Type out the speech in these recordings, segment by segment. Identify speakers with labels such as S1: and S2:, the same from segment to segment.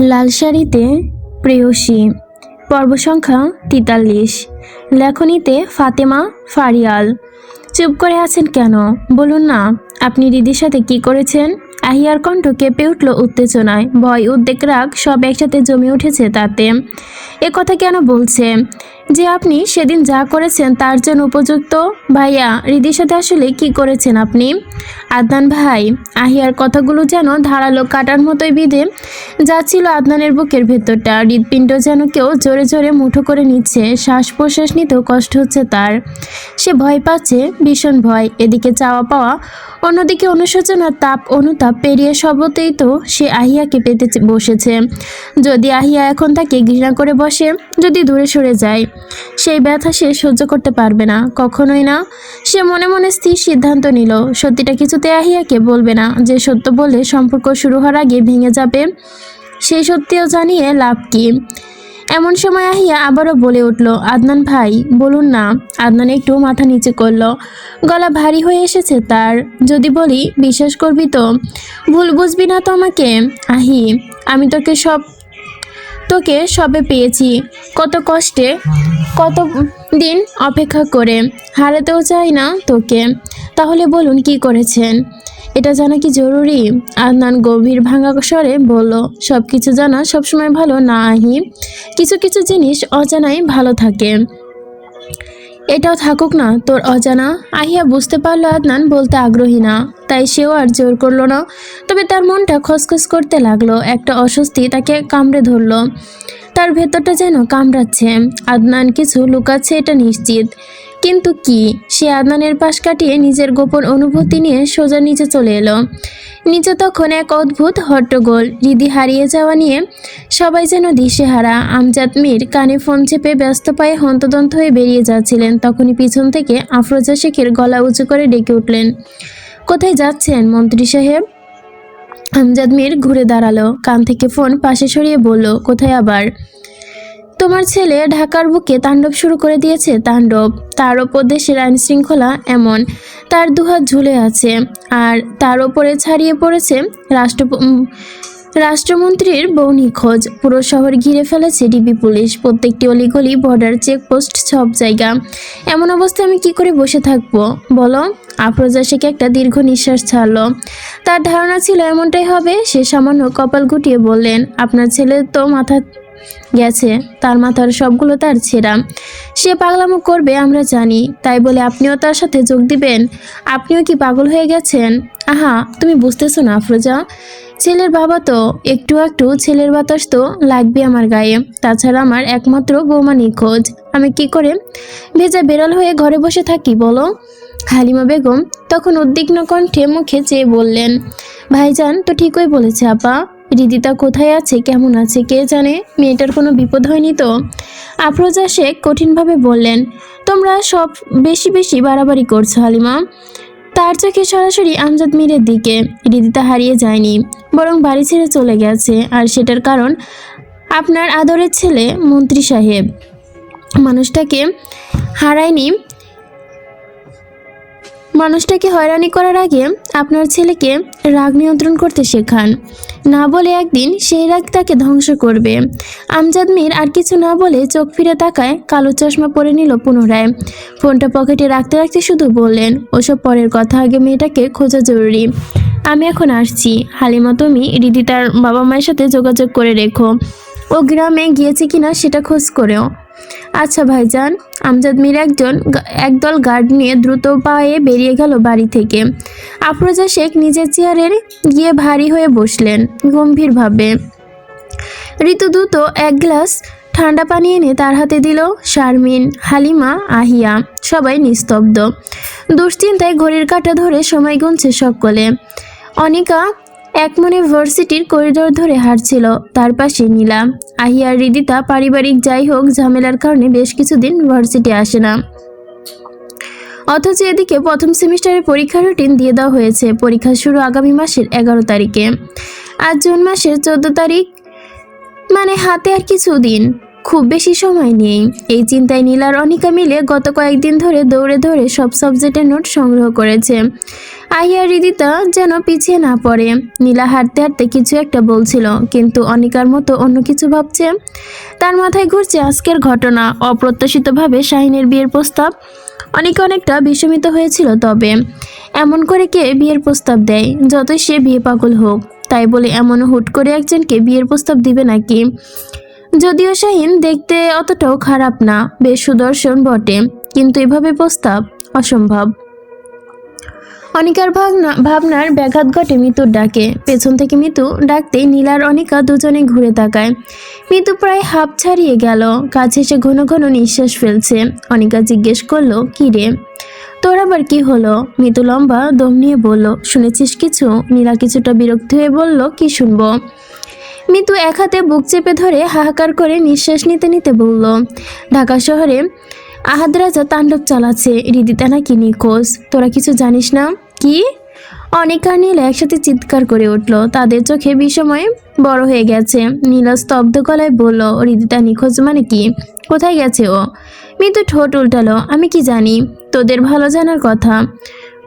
S1: লাল শাড়িতে প্রেয়সী। পর্ব সংখ্যা তেতাল্লিশ। লেখনীতে ফাতেমা ফারিয়াল। চুপ করে আছেন কেন? বলুন না, আপনি দিদির সাথে কি করেছেন? আহিয়ার কণ্ঠ কেঁপে উঠল উত্তেজনায়। ভয়, উদ্বেগ, রাগ সব একসাথে জমে উঠেছে তাতে। এ কথা কেন বলছে? যে আপনি সেদিন যা করেছেন তার জন্য উপযুক্ত। ভাইয়া রিদির সাথে আসলে কি করেছেন আপনি? আদনান ভাই, আহিয়ার কথাগুলো যেন ধারালো কাটার মতোই বিধে যাচ্ছিল আদনানের বুকের ভেতরটা। হৃদপিণ্ড যেন কেউ জোরে জোরে মুঠো করে নিচ্ছে শ্বাস প্রশ্বাস নিতেও কষ্ট হচ্ছে তার। সে ভয় পাচ্ছে, ভীষণ ভয়। এদিকে চাওয়া পাওয়া, অন্যদিকে অনুশোচনার তাপ অনুতাপ পেরিয়ে সবতেই তো সে আহিয়াকে পেতে বসেছে। যদি আহিয়া এখন তাকে ঘৃণা করে বসে, যদি দূরে সরে যায়। সেই ব্যথা সে সহ্য করতে পারবে না, কখনোই না। সে মনে মনে স্থির সিদ্ধান্ত নিল। সত্যিটা কিছুতে আহিয়াকে বলবে না যে সত্য বলে সম্পর্ক শুরু হওয়ার আগে ভেঙে যাবে? সেই সত্যিও জানিয়ে লাভ কি? এমন সময় আহিয়া আবারও বলে উঠল, আদনান ভাই, বলুন না। আদনান একটু মাথা নিচে করল। গলা ভারী হয়ে এসেছে তার। যদি বলি, বিশ্বাস করবি তো? ভুল বুঝবি না তো আমাকে? আহি, আমি তোকে সব তোকে সবে পেয়েছি। কত কষ্টে, কত দিন অপেক্ষা করে। হারাতেও চাই না তোকে। তাহলে বলুন কি করেছেন? এটা জানা কি জরুরি? আদনান গভীর ভাঙা স্বরে বলল সব কিছু জানা সবসময় ভালো না, আহি। কিছু কিছু জিনিস অজানাই ভালো থাকে। এটাও থাকুক না, তোর অজানা। আহিয়া বুঝতে পারল আদনান বলতে আগ্রহী না, তাই সেও আর জোর করল না। তবে তার মনটা খসখস করতে লাগল, একটা অস্বস্তি তাকে কামড়ে ধরলো। তার ভেতরটা যেন কামড়াচ্ছে। আদনান কিছু লুকাচ্ছে, এটা নিশ্চিত। কিন্তু কি? সে আদনানের পাশ কাটিয়ে নিজের গোপন অনুভূতি নিয়ে সোজা নিচে চলে এলো। নিচে তখন এক অদ্ভুত হট্টগোল হৃদি হারিয়ে যাওয়া নিয়ে সবাই যেন দিশেহারা। আমজাদ মীর কানে ফোন চেপে ব্যস্ত পায়ে হন্তদন্ত হয়ে বেরিয়ে যাচ্ছিলেন। তখনই পিছন থেকে আফরোজা শেখের গলা উঁচু করে ডেকে উঠলেন। কোথায় যাচ্ছেন, মন্ত্রী সাহেব? আমজাদ মীর ঘুরে দাঁড়াল। কান থেকে ফোন পাশে সরিয়ে বলল, কোথায় আবার? তোমার ছেলে ঢাকার বুকে তাণ্ডব শুরু করে দিয়েছে তাণ্ডব। তার ওপর দেশের আইন শৃঙ্খলা এমন। তার দুহাত ঝুলে আছে আর তার ওপরে ছাড়িয়ে পড়েছে রাষ্ট্র রাষ্ট্রমন্ত্রীর বউ নিখোঁজ। পুরো শহর ঘিরে ফেলেছে ডিবি পুলিশ। প্রত্যেকটি অলিগলি, বর্ডার চেকপোস্ট সব জায়গা। এমন অবস্থায় আমি কি করে বসে থাকব? বলো, আফরোজা শেখ একটা দীর্ঘ নিঃশ্বাস ছাড়লো। তার ধারণা ছিল এমনটাই হবে, সে সামান্য কপাল গুটিয়ে বললেন, আপনার ছেলে তো মাথা গেছে। তার মাথার সবগুলো তার ছেঁড়া। সে পাগলামো করবে, আমরা জানি। তাই বলে আপনিও তার সাথে যোগ দিবেন। আপনিও কি পাগল হয়ে গেছেন? আহা, তুমি বুঝতেছো না আফরোজা। ছেলের বাবা তো, একটু একটু ছেলের বাতাস তো লাগবে আমার গায়ে। তাছাড়া আমার একমাত্র বৌমা নিখোঁজ। আমি কি করে ভেজা বেড়াল হয়ে ঘরে বসে থাকি, বলো? হালিমা বেগম তখন উদ্বিগ্ন কণ্ঠে মুখে চেয়ে বললেন, ভাইজান, তো ঠিকই বলেছে আপা। রিদিতা কোথায় আছে? কেমন আছে? কে জানে? মেয়েটার কোনো বিপদ হয়নি তো? আফরোজা শেখ কঠিনভাবে বললেন, তোমরা সব বেশি বেশি বাড়াবাড়ি করছ, হালিমা। তার চোখে সরাসরি আমজাদ মীরের দিকে। রিদিতা হারিয়ে যায়নি, বরং বাড়ি ছেড়ে চলে গেছে। আর সেটার কারণ, আপনার আদরের ছেলে মন্ত্রী সাহেব। মানুষটাকে হারায়নি মানুষটাকে হয়রানি করার আগে আপনার ছেলেকে রাগ নিয়ন্ত্রণ করতে শেখান। না বলে একদিন সেই রাগ তাকে ধ্বংস করবে। আমজাদ মীর আর কিছু না বলে চোখ ফিরে তাকায়, কালো চশমা পরে নিল পুনরায়। ফোনটা পকেটে রাখতে রাখতে শুধু বললেন, ওসব পরের কথা, আগে মেয়েটাকে খোঁজা জরুরি। আমি এখন আসছি। হালিমা, তুমি রিদি তার বাবা মায়ের সাথে যোগাযোগ করে রেখো। ও গ্রামে গিয়েছে কিনা সেটা খোঁজ করেও। আচ্ছা ভাইজান, আমজাদ মীর একজন একদল গার্ড নিয়ে দ্রুত পায়ে বেরিয়ে গেল বাড়ি থেকে। আফরোজা শেখ নিজের চেয়ারে গিয়ে ভারী হয়ে বসলেন গম্ভীরভাবে। ঋতু দ্রুত এক গ্লাস ঠান্ডা পানি এনে তার হাতে দিল শারমিন, হালিমা, আহিয়া, সবাই নিস্তব্ধ। দুশ্চিন্তায় ঘড়ির কাঁটা ধরে সময় গুনছে সকলে। অনিকা এক মনে ভার্সিটির করিডোর ধরে হাঁটছিল, তার পাশে নীলা। আহিয়ার রিদিতা পারিবারিক যাই হোক ঝামেলার কারণে বেশ কিছুদিন ভার্সিটি আসে না। অথচ এদিকে প্রথম সেমিস্টারের পরীক্ষার রুটিন দিয়ে দেওয়া হয়েছে। পরীক্ষা শুরু আগামী মাসের এগারো তারিখে। আজ জুন মাসের চোদ্দ তারিখ মানে হাতে আর কিছু দিন খুব বেশি সময় নেই। এই চিন্তায় নীলার অনিকা মিলে গত কয়েকদিন ধরে দৌড়ে দৌড়ে সব সাবজেক্টের নোট সংগ্রহ করেছে। আহিয়া হৃদিতা যেন পিছিয়ে না পড়ে। নীলা হাঁটতে হাঁটতে কিছু একটা বলছিল, কিন্তু অনিকার মতো অন্য কিছু ভাবছে? তার মাথায় ঘুরছে আজকের ঘটনা, অপ্রত্যাশিতভাবে শাহিনের বিয়ের প্রস্তাব। অনেকে অনেকটা বিস্মিত হয়েছিল তবে। এমন করে কে বিয়ের প্রস্তাব দেয়? যতই সে বিয়ে পাগল হোক, তাই বলে এমন হুট করে একজনকে বিয়ের প্রস্তাব দিবে নাকি? যদিও শাহিন দেখতে অতটাও খারাপ না, বেশ সুদর্শন বটে, কিন্তু এভাবে প্রস্তাব অসম্ভব। অনিকার ভাবনা ভাবনার ব্যাঘাত ঘটে মিতুর ডাকে। পেছন থেকে মিতু ডাকতেই নীলার অনিকা দুজনে ঘুরে তাকায়। মিতু প্রায় হাঁপ ছাড়িয়ে গেল কাছে এসে ঘন ঘন নিঃশ্বাস ফেলছে। অনিকা জিজ্ঞেস করল, কি রে? তোর আবার কি হলো? মিতু লম্বা দম নিয়ে বলল, শুনেছিস কিছু? নীলা কিছুটা বিরক্ত হয়ে বলল, কি শুনব? মিতু এক হাতে বুক চেপে ধরে হাহাকার করে নিঃশ্বাস নিতে নিতে বলল, ঢাকা শহরে আহাদ রাজা তাণ্ডব চালাচ্ছে, হৃদিতা নাকি নিখোঁজ? তোরা কিছু জানিস না? কি? অনেক আর নীলা একসাথে চিৎকার করে উঠল। তাদের চোখে বিষময় বড় হয়ে গেছে। নীলা স্তব্ধ গলায় বলল, হৃদিতা নিখোঁজ মানে কি? কোথায় গেছে ও? মিতু ঠোঁট উল্টালো, আমি কি জানি? তোদের ভালো জানার কথা।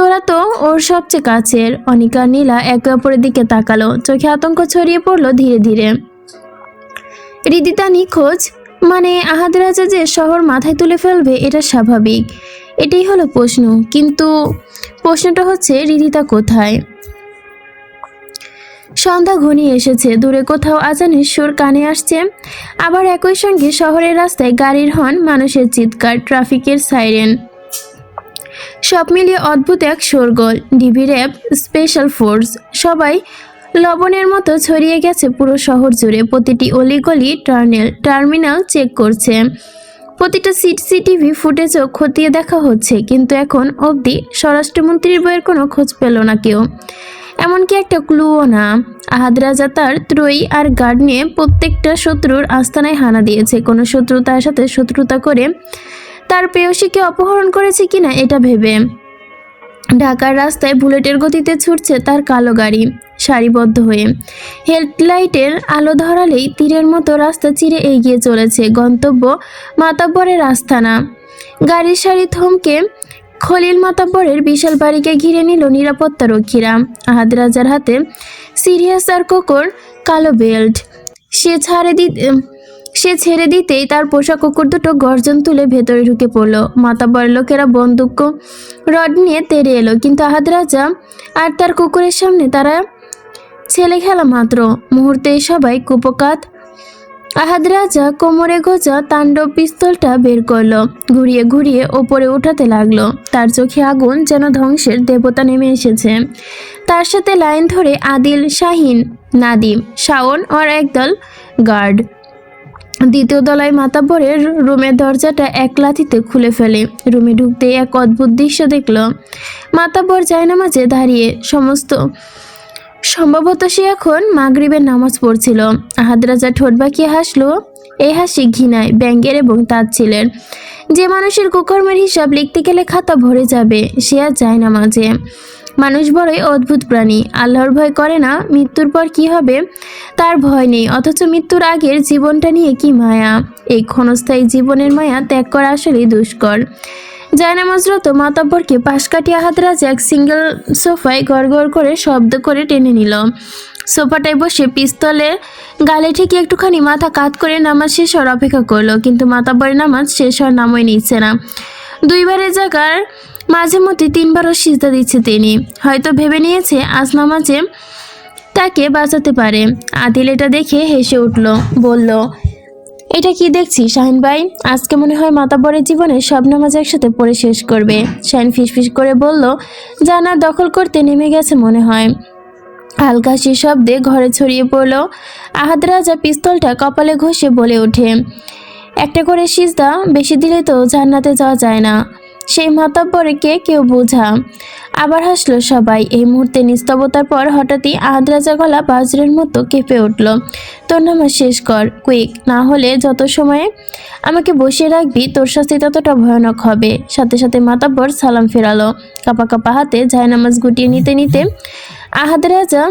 S1: তোরা তো ওর সবচেয়ে কাছের। অনিকা নীলা একে অপরের দিকে তাকালো। চোখে আতঙ্ক ছড়িয়ে পড়ল ধীরে ধীরে। হৃদিতা নিখোঁজ? মানে আহাদ রাজা যে শহর মাথায় তুলে ফেলবে, এটা স্বাভাবিক। এটাই হলো প্রশ্ন। কিন্তু প্রশ্নটা হচ্ছে হৃদিতা কোথায়? সন্ধ্যা ঘনিয়ে এসেছে। দূরে কোথাও আজানের সুর কানে আসছে। আবার একই সঙ্গে শহরের রাস্তায় গাড়ির হর্ন, মানুষের চিৎকার, ট্রাফিকের সাইরেন। সব মিলিয়ে অদ্ভুত এক শোরগোল। ডিবি র্যাব, স্পেশাল ফোর্স, সবাই লবণের মতো ছড়িয়ে গেছে পুরো শহর জুড়ে। প্রতিটি অলিগলি টার্নেল, টার্মিনাল চেক করছে। প্রতিটা সিটিভি ফুটেজও খতিয়ে দেখা হচ্ছে, কিন্তু এখন অবধি স্বরাষ্ট্রমন্ত্রীর বইয়ের কোনো খোঁজ পেল না কেউ। এমনকি একটা ক্লুও না। আহাদ রাজা তার ত্রয়ী আর গার্ড নিয়ে প্রত্যেকটা শত্রুর আস্তানায় হানা দিয়েছে। কোনো শত্রু তার সাথে শত্রুতা করে তার প্রেয়সীকে অপহরণ করেছে কিনা এটা ভেবে। ঢাকার রাস্তায় বুলেটের গতিতে ছুটছে তার কালো গাড়ি। সারিবদ্ধ হয়ে হেডলাইটের আলো ধরালেই তীরের মতো রাস্তা চিরে এগিয়ে চলেছে গন্তব্য মাতাব্বরের আস্তানা। গাড়ির সারি থমকে খলিল মাতাব্বরের বিশাল বাড়িকে ঘিরে নিল নিরাপত্তা রক্ষীরা। আহাদ রাজার হাতে সিরিয়াস আর কোকর কালো বেল্ট। সে ছাড়ে দিতে সে ছেড়ে দিতেই তার পোষা কুকুর দুটো গর্জন তুলে ভেতরে ঢুকে পড়ল। মাতাব্বর লোকেরা বন্দুক রড নিয়ে তেড়ে এলো, কিন্তু আহাদ রাজা আর তার কুকুরের সামনে তারা ছেলে খেলা মাত্র। মুহূর্তে সবাই কুপকাত। আহাদ রাজা কোমরে গোজা তাণ্ডব পিস্তলটা বের করল, ঘুরিয়ে ঘুরিয়ে ওপরে উঠাতে লাগল। তার চোখে আগুন যেন ধ্বংসের দেবতা নেমে এসেছে। তার সাথে লাইন ধরে আদিল, শাহিন, নাদিম, শাওন আর একদল গার্ড। দ্বিতীয় দলায় মাতাব্বরের রুমের দরজাটা এক লাথিতে খুলে ফেলে। রুমে ঢুকতে এক অদ্ভুত দৃশ্য দেখল। মাতাব্বর জায়নামাজে দাঁড়িয়ে সমস্ত, সম্ভবত সে এখন মাগরিবের নামাজ পড়ছিল। আহাদ রাজা ঠোঁট বাঁকিয়ে হাসলো। এই হাসি ঘৃণায়, ব্যাঙ্গের এবং তাচ্ছিলের যে মানুষের কুকর্মের হিসাব লিখতে গেলে খাতা ভরে যাবে, সে আর যায় না মাঝে। মানুষ বড়ই অদ্ভুত প্রাণী। আল্লাহর ভয় করে না, মৃত্যুর পর কি হবে? তার ভয় নেই, অথচ মৃত্যুর আগের জীবনটা নিয়ে কি মায়া। এই ক্ষণস্থায়ী জীবনের মায়া ত্যাগ করা আসলেই দুষ্কর। জায়নামাজরত মাতাব্বরকে পাশ কাটিয়ে হাত রাজা এক সিঙ্গেল সোফায় গড় করে শব্দ করে টেনে নিল। সোফাটায় বসে পিস্তলে গালে ঠেকে একটুখানি মাথা কাত করে নামাজ শেষ হওয়ার অপেক্ষা করল, কিন্তু মাতাব্বরের নামাজ শেষ হওয়ার নামই নিচ্ছে না। দুইবারের জায়গার মাঝে মধ্যে তিনবারও সিজদা দিচ্ছে তিনি। হয়তো ভেবে নিয়েছে আজ নামাজে তাকে বাঁচাতে পারে। আদিল এটা দেখে হেসে উঠল, বলল, এটা কি দেখছি শাহিন ভাই? আজকে মনে হয় মাতাবরের জীবনে সব নামাজ একসাথে পড়ে শেষ করবে। শাহিন ফিসফিস করে বলল জানা দখল করতে নেমে গেছে মনে হয়। হালকা সে শব্দে ঘরে ছড়িয়ে পড়ল, আহাদ রাজা পিস্তলটা কপালে ঘষে বলে ওঠে। একটা করে সিজদা বেশি দিলে তো জান্নাতে যাওয়া যায় না। সেই মাতাব্বরকে কেউ বোঝা। আবার হাসলো সবাই। এই মুহূর্তে নিস্তবতার পর হঠাৎই আদ্রাজা রাজা গলা বাজরের মতো কেঁপে উঠল। তোর নামাজ শেষ কর। কুইক, না হলে যত সময়ে আমাকে বসিয়ে রাখবি, তোর শাস্তি ততটা ভয়ানক হবে। সাথে সাথে মাতাব্বর সালাম ফেরালো। কাপা কাপা হাতে জায়নামাজ গুটিয়ে নিতে নিতে আহাদ রাজা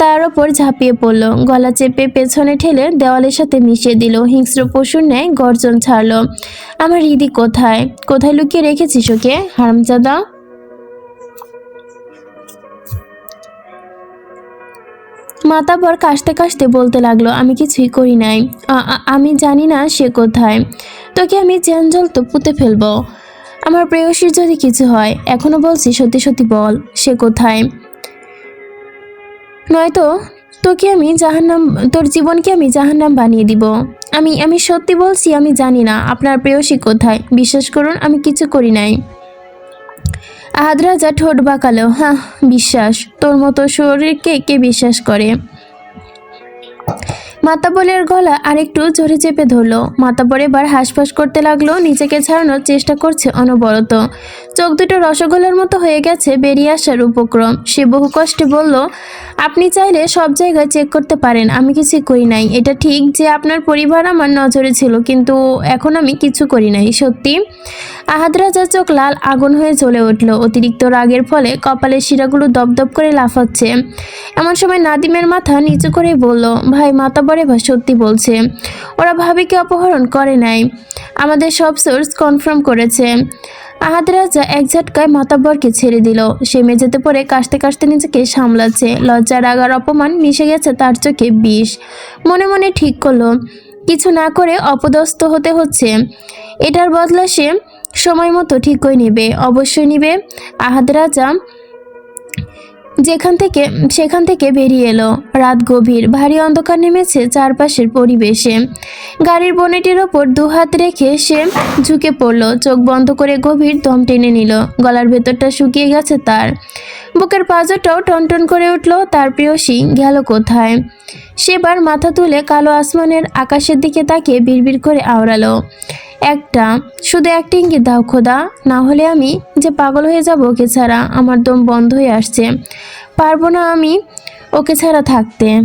S1: তার ওপর ঝাঁপিয়ে পড়ল। গলা চেপে পেছনে ঠেলে দেওয়ালের সাথে মিশিয়ে দিল। হিংস্র পশুর ন্যায় গর্জন ছাড়লো। আমার হৃদি কোথায়? কোথায় লুকিয়ে রেখেছিস ওকে, হারামজাদা? মাতাবর কাশতে কাশতে বলতে লাগল, আমি কিছুই করি নাই। আমি জানি না সে কোথায়। তোকে আমি চ্যাঞ্জল তো পুঁতে ফেলব। আমার প্রেয়সীর যদি কিছু হয়, এখনও বলছি সত্যি সত্যি বল, সে কোথায়? নয়তো তোকে আমি জাহান্নাম, তোর জীবনকে আমি জাহান্নাম বানিয়ে দিব। আমি আমি সত্যি বলছি, আমি জানি না আপনার প্রেয়সী কোথায়। বিশ্বাস করুন, আমি কিছু করি নাই। আহাদ রাজা ঠোঁট বাঁকালো। হ্যাঁ বিশ্বাস। তোর মতো শরীরকে কে বিশ্বাস করে? মাতাবলের গলা আরেকটু জোরে চেপে ধরলো। মাতাবর এবার হাঁসফাঁস করতে লাগল, নিজেকে ছাড়ানোর চেষ্টা করছে অনবরত। চোখ দুটো রসগোল্লার মতো হয়ে গেছে বেরিয়ে আসার উপক্রম। সে বহু কষ্টে বলল, আপনি চাইলে সব জায়গায় চেক করতে পারেন, আমি কিছু করি নাই। এটা ঠিক যে আপনার পরিবার আমার নজরে ছিল, কিন্তু এখন আমি কিছু করি নাই, সত্যি? আহাদ রাজার চোখ লাল আগুন হয়ে জ্বলে উঠল। অতিরিক্ত রাগের ফলে কপালের শিরাগুলো দপদপ করে লাফাচ্ছে। এমন সময় নাদিমের মাথা নিচু করে বলল ভাই মাতাবর এবার সত্যি বলছে। ওরা ভাবিকে অপহরণ করে নাই। আমাদের সব সোর্স কনফার্ম করেছে। আহাদ রাজা এক ঝটকায় মাতাব্বরকে ছেড়ে দিল। সে মেঝেতে পড়ে কাশতে কাশতে নিজেকে সামলাচ্ছে। লজ্জা রাগার অপমান মিশে গেছে তার চোখে বিষ। মনে মনে ঠিক করল, কিছু না করে অপদস্থ হতে হচ্ছে। এটার বদলা সে সময় মতো ঠিকই নেবে। অবশ্যই নেবে। আহাদ রাজা যেখান থেকে সেখান থেকে বেরিয়ে এলো। রাত গভীর ভারী অন্ধকার নেমেছে চারপাশের পরিবেশে। গাড়ির বনেটির ওপর দুহাত রেখে সে ঝুঁকে পড়ল। চোখ বন্ধ করে গভীর দম টেনে নিল। গলার ভেতরটা শুকিয়ে গেছে তার। বুকের পাঁজরটাও টনটন করে উঠল। তার প্রিয়সী গেল কোথায়? সেবার মাথা তুলে কালো আসমানের আকাশের দিকে তাকিয়ে বিড়বিড় করে আওড়ালো। একটা, শুধু একটা ইঙ্গিত দাও খোদা, না হলে আমি যে পাগল হয়ে যাব ওকে ছাড়া আমার দম বন্ধ হয়ে আসছে। পারব না আমি ওকে ছাড়া থাকতে।